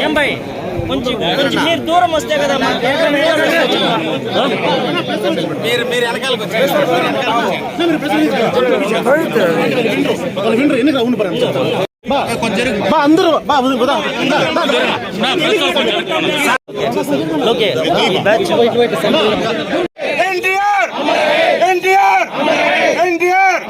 ఏం భయ్ కొంచెం కొంచెం మీరు దూరం వస్తే కదా మీరు మీరు వెనకాలకు అందరూ ఓకే ఎన్టీఆర్ ఎన్టీఆర్ ఎన్టీఆర్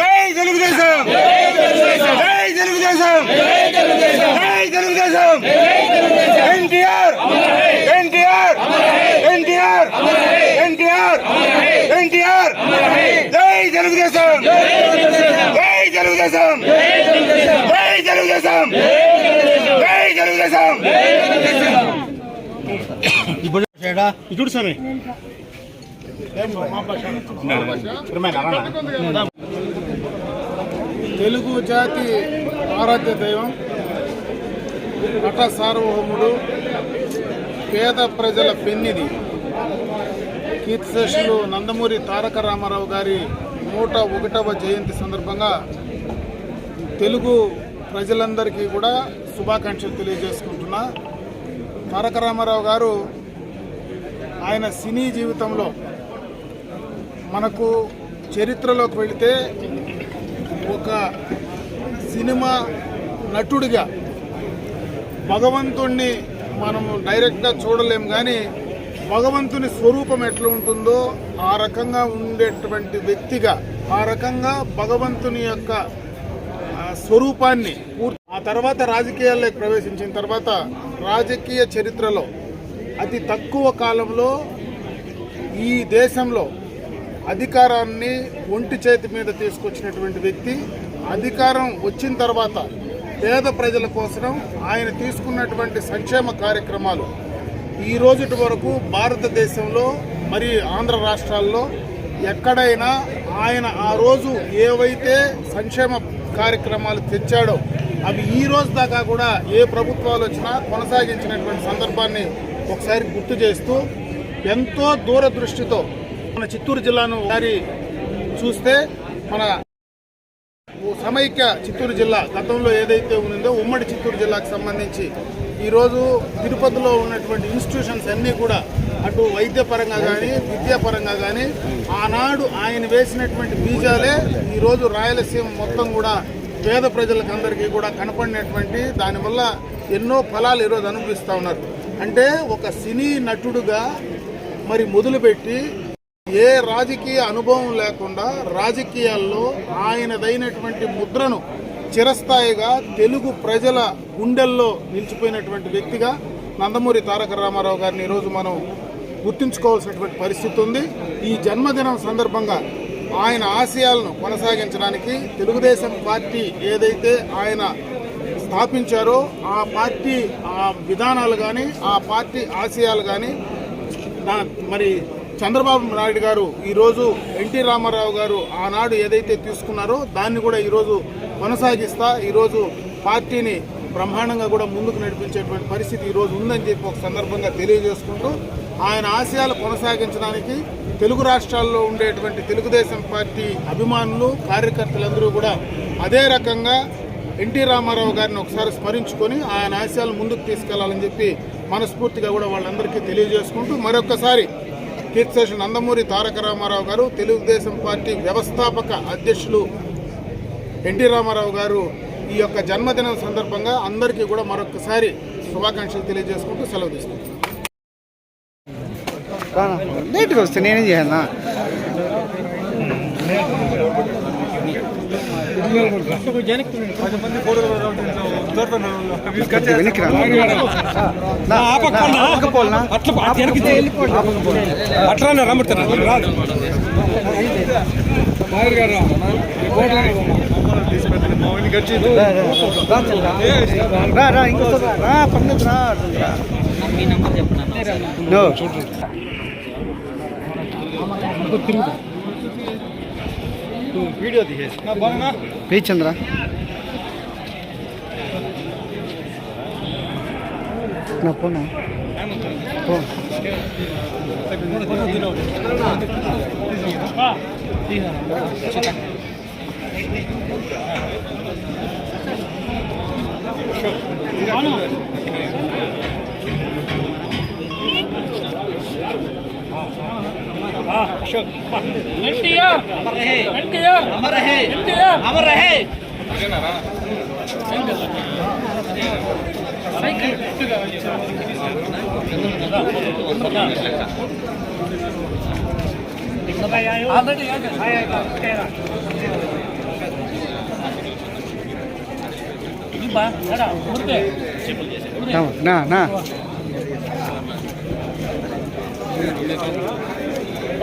జై తెలుగుదేశం జై తెలుగుదేశం జై తెలుగుదేశం ఎన్టీఆర్ ఎన్టీఆర్ ఎన్టీఆర్ ఎన్టీఆర్ ఎన్టీఆర్ జై తెలుగుదేశం జై తెలుగుదేశం జై తెలుగుదేశం! జై తెలుగుదేశం! చూడు స్వామి. తెలుగు జాతి ఆరాధ్య దైవం నట సార్వభౌముడు పేద ప్రజల పెన్నిది కీర్తిశేషులు నందమూరి తారక రామారావు గారి నూట ఒకటవ జయంతి సందర్భంగా తెలుగు ప్రజలందరికీ కూడా శుభాకాంక్షలు తెలియజేసుకుంటున్నా. తారక రామారావు గారు ఆయన సినీ జీవితంలో మనకు చరిత్రలోకి వెళితే ఒక సినిమా నటుడిగా భగవంతుణ్ణి మనము డైరెక్ట్గా చూడలేం కానీ భగవంతుని స్వరూపం ఎట్లా ఉంటుందో ఆ రకంగా ఉండేటువంటి వ్యక్తిగా ఆ రకంగా భగవంతుని యొక్క స్వరూపాన్ని పూర్తి ఆ తర్వాత రాజకీయాల్లోకి ప్రవేశించిన తర్వాత రాజకీయ చరిత్రలో అతి తక్కువ కాలంలో ఈ దేశంలో అధికారాన్ని ఒంటి చేతి మీద తీసుకొచ్చినటువంటి వ్యక్తి అధికారం వచ్చిన తర్వాత పేద ప్రజల కోసం ఆయన తీసుకున్నటువంటి సంక్షేమ కార్యక్రమాలు ఈ రోజుటి వరకు భారతదేశంలో మరి ఆంధ్ర రాష్ట్రాల్లో ఎక్కడైనా ఆయన ఆ రోజు ఏవైతే సంక్షేమ కార్యక్రమాలు తెచ్చాడో అవి ఈ రోజు దాకా కూడా ఏ ప్రభుత్వాలు వచ్చినా కొనసాగించినటువంటి సందర్భాన్ని ఒకసారి గుర్తు చేస్తూ ఎంతో దూరదృష్టితో మన చిత్తూరు జిల్లాను ఒకసారి చూస్తే మన సమైక్య చిత్తూరు జిల్లా గతంలో ఏదైతే ఉందో ఉమ్మడి చిత్తూరు జిల్లాకు సంబంధించి ఈరోజు తిరుపతిలో ఉన్నటువంటి ఇన్స్టిట్యూషన్స్ అన్నీ కూడా అటు వైద్యపరంగా కానీ విద్యాపరంగా కానీ ఆనాడు ఆయన వేసినటువంటి బీజాలే ఈరోజు రాయలసీమ మొత్తం కూడా పేద ప్రజలకు అందరికీ కూడా కనపడినటువంటి దానివల్ల ఎన్నో ఫలాలు ఈరోజు అనుభవిస్తూ ఉన్నారు. అంటే ఒక సినీ నటుడుగా మరి మొదలుపెట్టి ఏ రాజకీయ అనుభవం లేకుండా రాజకీయాల్లో ఆయనదైనటువంటి ముద్రను చిరస్థాయిగా తెలుగు ప్రజల గుండెల్లో నిలిచిపోయినటువంటి వ్యక్తిగా నందమూరి తారక రామారావు గారిని ఈరోజు మనం గుర్తుంచుకోవాల్సినటువంటి పరిస్థితి ఉంది. ఈ జన్మదినం సందర్భంగా ఆయన ఆశయాలను కొనసాగించడానికి తెలుగుదేశం పార్టీ ఏదైతే ఆయన స్థాపించారో ఆ పార్టీ ఆ విధానాలు కానీ ఆ పార్టీ ఆశయాలు కానీ మరి చంద్రబాబు నాయుడు గారు ఈరోజు ఎన్టీ రామారావు గారు ఆనాడు ఏదైతే తీసుకున్నారో దాన్ని కూడా ఈరోజు కొనసాగిస్తా ఈరోజు పార్టీని బ్రహ్మాండంగా కూడా ముందుకు నడిపించేటువంటి పరిస్థితి ఈరోజు ఉందని చెప్పి ఒక సందర్భంగా తెలియజేసుకుంటూ ఆయన ఆశయాలు కొనసాగించడానికి తెలుగు రాష్ట్రాల్లో ఉండేటువంటి తెలుగుదేశం పార్టీ అభిమానులు కార్యకర్తలందరూ కూడా అదే రకంగా ఎన్టీ రామారావు గారిని ఒకసారి స్మరించుకొని ఆయన ఆశయాలు ముందుకు తీసుకెళ్ళాలని చెప్పి మనస్ఫూర్తిగా కూడా వాళ్ళందరికీ తెలియజేసుకుంటూ మరొకసారి కీర్తిశేషు నందమూరి తారక రామారావు గారు తెలుగుదేశం పార్టీ వ్యవస్థాపక అధ్యక్షులు ఎన్టీ రామారావు గారు ఈ యొక్క జన్మదినం సందర్భంగా అందరికీ కూడా మరొకసారి శుభాకాంక్షలు తెలియజేసుకుంటూ సెలవు తీసుకుంటాం లేట్గా వస్తే నేనేం చేయాలన్నా? వెనక్కి? అట్లా రమ్ముతారు రాదు రా రా ఇంకో రా. పర్లేదు రా. ವಿ ಚಂದ್ರ ನಾ ಫೋನ್ ಫೋನ್ Sure. अमर रहे अमर रहे ऑलरेडी ना ना